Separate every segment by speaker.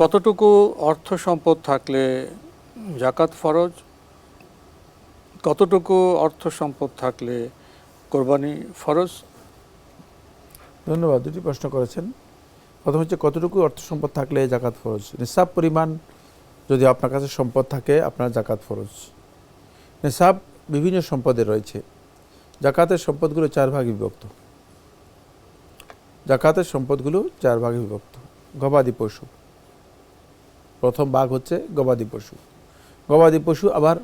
Speaker 1: কতটুকু অর্থ সম্পদ থাকলে জাকাত ফরজ? কতটুকু অর্থ সম্পদ থাকলে কোরবানি ফরজ?
Speaker 2: ধন্যবাদ, দুটি প্রশ্ন করেছেন। প্রথম হচ্ছে, কতটুকু অর্থ সম্পদ থাকলে জাকাত ফরজ? নিসাব পরিমাণ যদি আপনার কাছে সম্পদ থাকে, আপনার জাকাত ফরজ। নিসাব বিভিন্ন সম্পদে রয়েছে। জাকাতের সম্পদগুলো চার ভাগে বিভক্ত। জাকাতের সম্পদগুলো চার ভাগে বিভক্ত। গবাদি পশু। প্রথম ভাগ হচ্ছে গবাদি পশু। গবাদি পশু আবার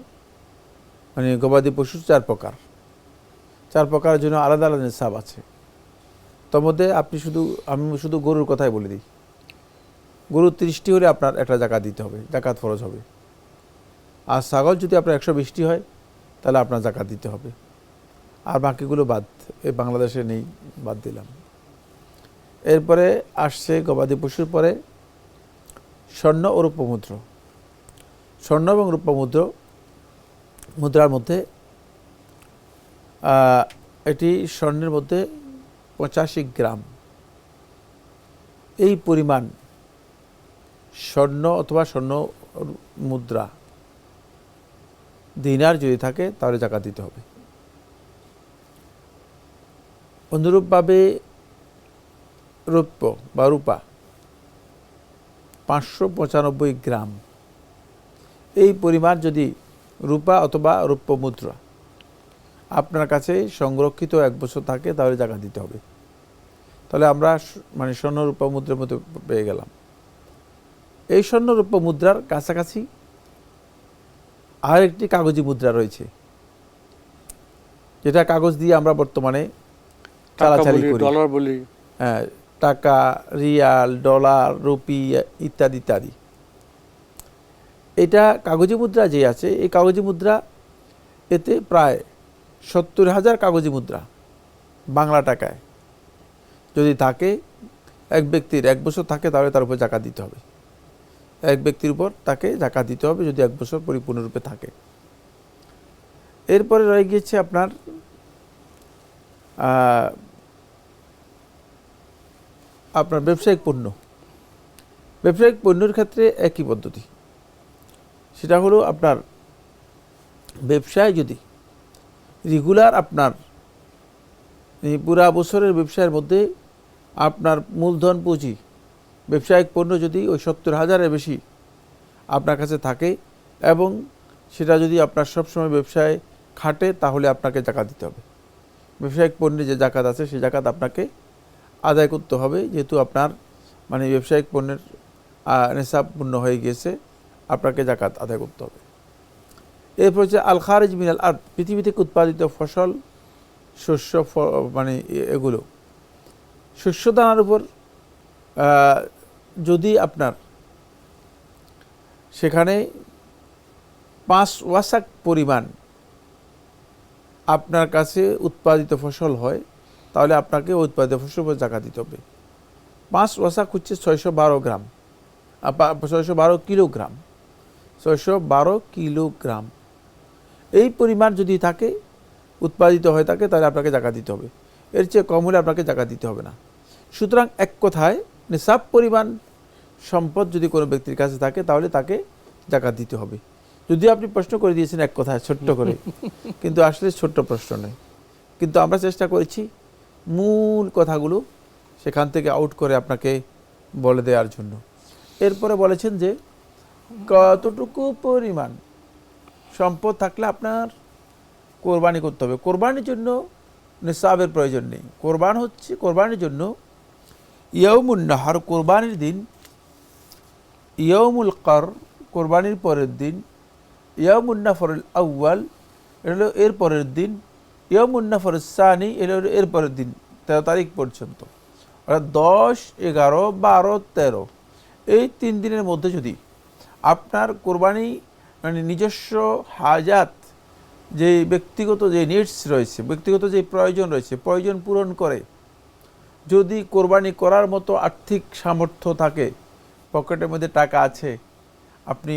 Speaker 2: মানে গবাদি পশু চার প্রকার। চার প্রকারের জন্য আলাদা আলাদা নিসাব আছে। তার মধ্যে আপনি শুধু, আমি শুধু গরুর কথাই বলে দিই। গরু তিরিশটি হলে আপনার একটা জাকাত দিতে হবে, জাকাত ফরজ হবে। আর ছাগল যদি আপনার একশো বিশটি হয়, তাহলে আপনার জাকাত দিতে হবে। আর বাকিগুলো বাদ, এই বাংলাদেশে নেই, বাদ দিলাম। এরপরে আসছে গবাদি পশুর পরে স্বর্ণ ও রূপমুদ্র। স্বর্ণ এবং রূপমুদ্র, মুদ্রার মধ্যে এটি স্বর্ণের মধ্যে পঁচাশি গ্রাম। এই পরিমাণ স্বর্ণ অথবা স্বর্ণ মুদ্রা দিনার যদি থাকে, তাহলে জাকাত দিতে হবে। অনুরূপভাবে রৌপ্য বা রূপা পাঁচশো পঁচানব্বই গ্রাম। এই পরিমাণ যদি রূপা অথবা রৌপ্য মুদ্রা আপনার কাছে সংরক্ষিত এক বছর থাকে তাহলে জায়গা দিতে হবে। তাহলে আমরা মানে স্বর্ণরূপ মুদ্রার মধ্যে পেয়ে গেলাম। এই স্বর্ণরূপ মুদ্রার কাছাকাছি আর একটি কাগজি মুদ্রা রয়েছে। যেটা কাগজ দিয়ে আমরা বর্তমানে চালাচালি করি।
Speaker 1: ডলার বলি।
Speaker 2: হ্যাঁ, টাকা, রিয়াল, ডলার, রুপি ইত্যাদি ইত্যাদি। এটা কাগজি মুদ্রা যে আছে, এই কাগজি মুদ্রা এতে প্রায় সত্তর হাজার কাগজি মুদ্রা বাংলা টাকায়। যদি থাকে, এক ব্যক্তির এক বছর থাকে, তাহলে তার উপর জাকাত দিতে হবে। এক ব্যক্তির উপর তাকে জাকাত দিতে হবে, যদি এক বছর পরিপূর্ণরূপে থাকে। এরপরে রয়ে গিয়েছে আপনার আপনার ব্যবসায়িক পণ্য। ব্যবসায়িক পণ্যের ক্ষেত্রে একই পদ্ধতি। সেটা হলো আপনার ব্যবসায় যদি রেগুলার আপনার পুরা বছরের ব্যবসায়ের মধ্যে আপনার মূলধন পুঁজি, ব্যবসায়িক পণ্য যদি ওই সত্তর হাজারের বেশি আপনার কাছে থাকে এবং সেটা যদি আপনার সবসময় ব্যবসায় খাটে তাহলে আপনাকে জাকাত দিতে হবে। ব্যবসায়িক পণ্যে যে জাকাত আছে সেই জাকাত আপনাকে আদায় করতে হবে, যেহেতু আপনার মানে ব্যবসায়িক পণ্যের নেশাব পূর্ণ হয়ে গিয়েছে, আপনাকে জাকাত আদায় করতে হবে। এরপর হচ্ছে আল খারিজ মিনাল আর পৃথিবী থেকে উৎপাদিত ফসল, শস্য মানে এগুলো। শস্য দানার উপর যদি আপনার সেখানে পাঁচ ওয়াসাক পরিমাণ আপনার কাছে উৎপাদিত ফসল হয় তাহলে আপনাকে উৎপাদিত ফসল উপর জাকা দিতে হবে। পাঁচ ওয়াসাক হচ্ছে ছয়শো বারো গ্রাম। ছয়শো বারো কিলোগ্রাম। ছয়শো বারো কিলোগ্রাম। এই পরিমাণ যদি থাকে, উৎপাদিত হয়ে থাকে, তাহলে আপনাকে জাকা দিতে হবে। এর চেয়ে কম হলে আপনাকে জাকা দিতে হবে না। সুতরাং এক কথায়, নিসাব পরিমাণ সম্পদ যদি কোনো ব্যক্তির কাছে থাকে, তাহলে তাকে জাকাত দিতে হবে। যদি আপনি প্রশ্ন করে দিয়েছেন এক কথায়, ছোট্ট করে। কিন্তু আসলে ছোট্ট প্রশ্ন নয়। কিন্তু আমরা চেষ্টা করেছি মূল কথাগুলো সেখান থেকে আউট করে আপনাকে বলে দেওয়ার জন্য। এরপরে বলেছেন যে, কতটুকু পরিমাণ সম্পদ থাকলে আপনার কোরবানি করতে হবে? কোরবানির জন্য নিসাবের প্রয়োজন নেই। কোরবান হচ্ছে, কোরবানির জন্য ইয়ৌমুল নাহার, কোরবানির দিন ইয়ৌমুল কর, কোরবানির পরের দিন ইয়ৌমুল নাফরুল আউ্য়াল, এটা হলো এর পরের দিন ইয়ৌমুল নাফর সানি, এর পরের দিন, তেরো তারিখ পর্যন্ত। অর্থাৎ দশ, এগারো, বারো, তেরো। এই তিন দিনের মধ্যে যদি আপনার কোরবানি মানে নিজস্ব হাজাত যে ব্যক্তিগত যে নিডস রয়েছে, ব্যক্তিগত যে প্রয়োজন রয়েছে, প্রয়োজন পূরণ করে, যদি কোরবানি করার মতো আর্থিক সামর্থ্য থাকে, পকেটের মধ্যে টাকা আছে, আপনি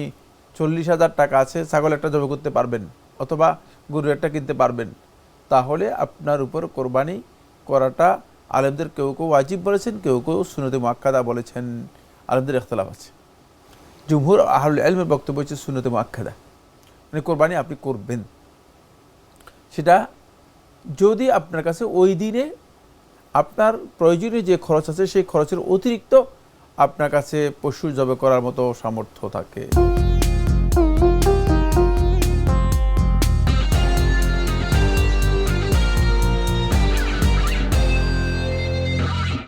Speaker 2: চল্লিশ হাজার টাকা আছে, ছাগল একটা জমা করতে পারবেন, অথবা গরু একটা কিনতে পারবেন তাহলে আপনার উপর কোরবানি করাটা আলেমদের কেউ কেউ ওয়াজিব বলেছেন, কেউ কেউ সুনতে মাক্কাদা বলেছেন। আলেমদের ইখতলাফ আছে। জুমহুর আহলুল আলমের বক্তব্য হচ্ছে সুন্নতে মুআক্কাদা। মানে কোরবানি আপনি করবেন। সেটা যদি আপনার কাছে ওই দিনে আপনার প্রয়োজনীয় যে খরচ আছে, সেই খরচের অতিরিক্ত আপনার কাছে পশু জবে করার মতো সামর্থ্য থাকে।